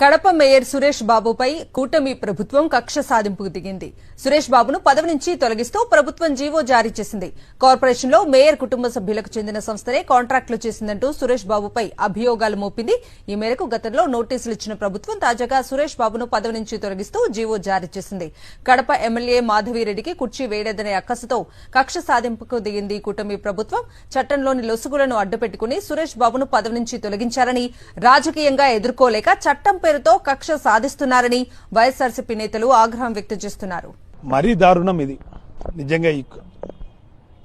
Kadapa mayor Suresh బాబుపై కూటమి ప్రభుత్వం కక్ష సాధింపుకు దిగింది. సురేష్ బాబును పదవి నుంచి తొలగిస్తూ ప్రభుత్వం జీవో జారీ చేసింది. కార్పొరేషన్లో మేయర్ కుటుంబ సభ్యులకు చెందిన సంస్థనే కాంట్రాక్టులు చేసిందంటూ సురేష్ బాబుపై అభియోగాలు మోపింది. ఈ మేరకు గతంలో నోటీసులు ఇచ్చిన ప్రభుత్వం తాజాగా సురేష్ బాబును పదవి నుంచి తొలగిస్తూ జీవో జారీ చేసింది. కడప ఎమ్మెల్యే మాధవిరెడ్డికి కుర్చీ వేయలేదనే అక్కసుతో కక్ష సాధింపుకు దిగింది కూటమి ప్రభుత్వం. చట్టంలోని లొసుగులను అడ్డుపెట్టుకుని సురేష్ బాబును పదవి నుంచి తొలగించారని రాజకీయంగా ఎదుర్కోలేక చట్టం పేరుతో కక్ష సాధిస్తున్నారని వైఎస్ఆర్సీపీ నేతలు ఆగ్రహం వ్యక్తం చేస్తున్నారు. మరీ దారుణం ఇది. నిజంగా ఈ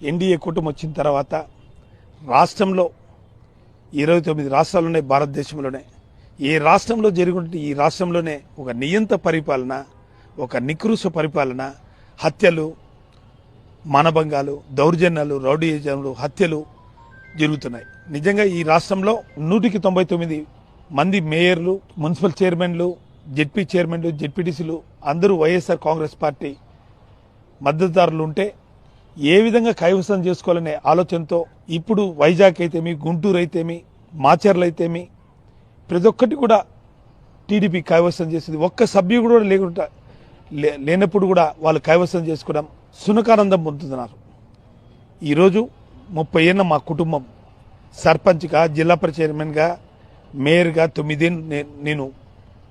ఎన్డీఏ కూటమి వచ్చిన తర్వాత రాష్ట్రంలో ఇరవై తొమ్మిది రాష్ట్రాలునే భారతదేశంలోనే ఏ రాష్ట్రంలో జరుగుతుంటే ఈ రాష్ట్రంలోనే ఒక నియంత పరిపాలన ఒక నికృష పరిపాలన హత్యలు మానభంగాలు దౌర్జన్యాలు రౌడీజంలు హత్యలు జరుగుతున్నాయి. నిజంగా ఈ రాష్ట్రంలో నూటికి తొంభై తొమ్మిది మంది మేయర్లు మున్సిపల్ చైర్మన్లు జెడ్పీ చైర్మన్లు జెడ్పీటీసీలు అందరూ వైఎస్ఆర్ కాంగ్రెస్ పార్టీ మద్దతుదారులు ఉంటే ఏ విధంగా కైవసం చేసుకోవాలనే ఆలోచనతో ఇప్పుడు వైజాగ్ అయితేమి గుంటూరు అయితేమి మాచర్లు అయితేమి ప్రతి ఒక్కటి కూడా టీడీపీ కైవసం చేసింది. ఒక్క సభ్యుడు కూడా లేకుండా లేనప్పుడు కూడా వాళ్ళు కైవసం చేసుకోవడం సునకానందం పొందుతున్నారు. ఈరోజు ముప్పై ఏళ్ళ మా కుటుంబం సర్పంచ్గా జిల్లా చైర్మన్గా మేయర్గా తొమ్మిదేళ్ళు నేను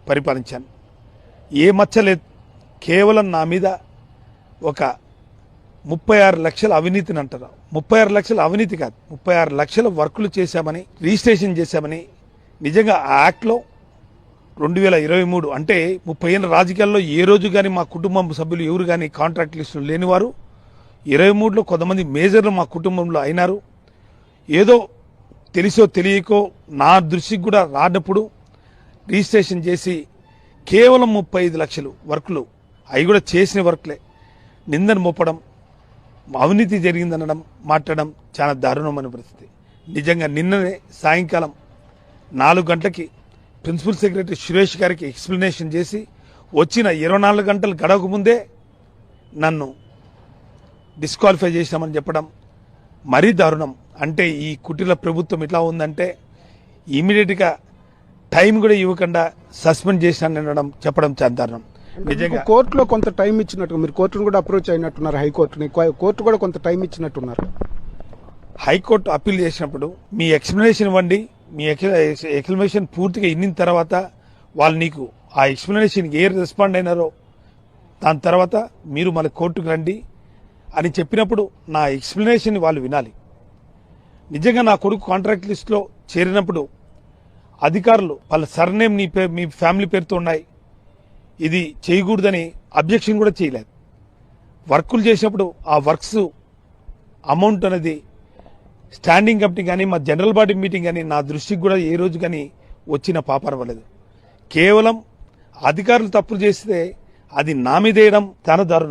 పరిపాలించాను. ఏ మచ్చలేదు కేవలం నా మీద ఒక ముప్పై ఆరు లక్షల అవినీతిని అంటారు. ముప్పై ఆరు లక్షల అవినీతి కాదు. ముప్పై ఆరు లక్షల వర్కులు చేశామని రిజిస్ట్రేషన్ చేశామని నిజంగా ఆ యాక్ట్లో రెండు వేల ఇరవై మూడు అంటే ముప్పై ఏళ్ళ రాజకీయాల్లో ఏ రోజు కానీ మా కుటుంబం సభ్యులు ఎవరు కానీ కాంట్రాక్ట్ లిస్టులు లేనివారు ఇరవై మూడులో కొంతమంది మేజర్లు మా కుటుంబంలో అయినారు. ఏదో తెలిసో తెలియకో నా దృష్టికి కూడా రానప్పుడు రిజిస్ట్రేషన్ చేసి కేవలం ముప్పై ఐదు లక్షలు వర్కులు అవి కూడా చేసిన వర్క్లే. నిందను మోపడం అవినీతి జరిగిందనడం మాట్లాడడం చాలా దారుణమైన పరిస్థితి. నిజంగా నిన్ననే సాయంకాలం నాలుగు గంటలకి ప్రిన్సిపల్ సెక్రటరీ సురేష్ గారికి ఎక్స్ప్లెనేషన్ చేసి వచ్చిన ఇరవై నాలుగు గంటలు గడవక ముందే నన్ను డిస్క్వాలిఫై చేసినామని చెప్పడం మరీ దారుణం. అంటే ఈ కుటీర ప్రభుత్వం ఎట్లా ఉందంటే ఇమీడియట్గా టైం కూడా ఇవ్వకుండా సస్పెండ్ చేసినాను అనడం చెప్పడం దారుణం నిజంగా కోర్టులో కొంత టైం ఇచ్చినట్టు మీరు కోర్టును కూడా అప్రోచ్ అయినట్టున్నారు హైకోర్టుని. కోర్టు కూడా కొంత టైం ఇచ్చినట్టున్నారు. హైకోర్టు అప్పీల్ చేసినప్పుడు మీ ఎక్స్ప్లెనేషన్ ఇవ్వండి. మీ ఎక్స్ప్లెనేషన్ పూర్తిగా ఇన్నిన తర్వాత వాళ్ళు నీకు ఆ ఎక్స్ప్లెనేషన్ ఏ రెస్పాండ్ అయినారో దాని తర్వాత మీరు మన కోర్టుకు రండి అని చెప్పినప్పుడు నా ఎక్స్ప్లెనేషన్ వాళ్ళు వినాలి. నిజంగా నా కొడుకు కాంట్రాక్ట్ లిస్ట్లో చేరినప్పుడు అధికారులు వాళ్ళ సర్నేమ్ నీ పే మీ ఫ్యామిలీ పేరుతో ఉన్నాయి. ఇది చేయకూడదని అబ్జెక్షన్ కూడా చేయలేదు. వర్కులు చేసినప్పుడు ఆ వర్క్స్ అమౌంట్ అనేది స్టాండింగ్ కమిటీ కానీ మా జనరల్ బాడీ మీటింగ్ కానీ నా దృష్టికి కూడా ఏ రోజు కానీ వచ్చిన పాపర్వలేదు కేవలం అధికారులు తప్పులు చేస్తే అది నా తన చాలా దారుణం.